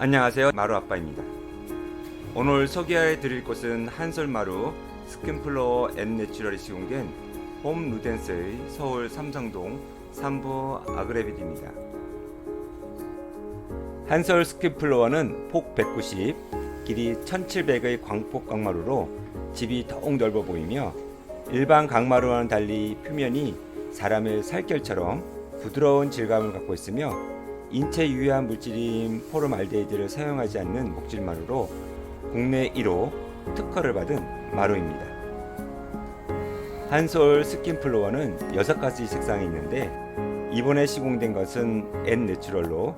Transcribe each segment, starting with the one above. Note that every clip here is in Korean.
안녕하세요. 마루 아빠입니다. 오늘 소개해 드릴 곳은 한솔마루 스킨플로어 앤 내추럴이 시공된 홈 루덴스의 서울 삼성동 3부 아그레빌입니다. 한솔 스킨플로어는 폭 190, 길이 1700의 광폭 강마루로 집이 더욱 넓어 보이며 일반 강마루와는 달리 표면이 사람의 살결처럼 부드러운 질감을 갖고 있으며 인체 유해한 물질인 포름알데히드를 사용하지 않는 목질마루로 국내 1호 특허를 받은 마루입니다. 한솔 스킨플로어는 6가지 색상이 있는데 이번에 시공된 것은 N 내추럴로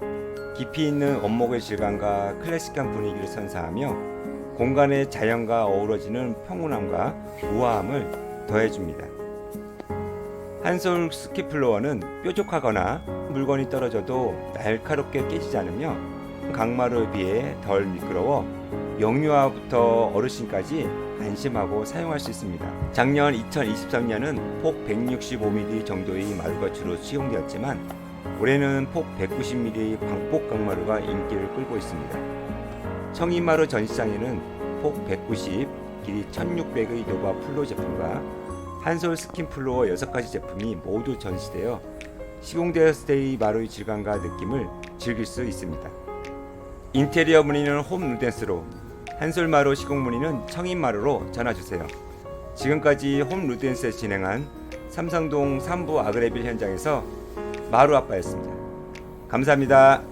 깊이 있는 원목의 질감과 클래식한 분위기를 선사하며 공간의 자연과 어우러지는 평온함과 우아함을 더해줍니다. 한솔 스키플로어는 뾰족하거나 물건이 떨어져도 날카롭게 깨지지 않으며 강마루에 비해 덜 미끄러워 영유아부터 어르신까지 안심하고 사용할 수 있습니다. 작년 2023년은 폭 165mm 정도의 마루가 주로 시용되었지만 올해는 폭 190mm의 광폭 강마루가 인기를 끌고 있습니다. 청인마루 전시장에는 폭 190, 길이 1600의 노바 플로 제품과 한솔 스킨 플로어 6가지 제품이 모두 전시되어 시공되었을 때의 마루의 질감과 느낌을 즐길 수 있습니다. 인테리어 문의는 홈 루덴스로 한솔 마루 시공 문의는 청인 마루로 전화 주세요. 지금까지 홈 루덴스에 진행한 삼성동 3부 아그레빌 현장에서 마루 아빠였습니다. 감사합니다.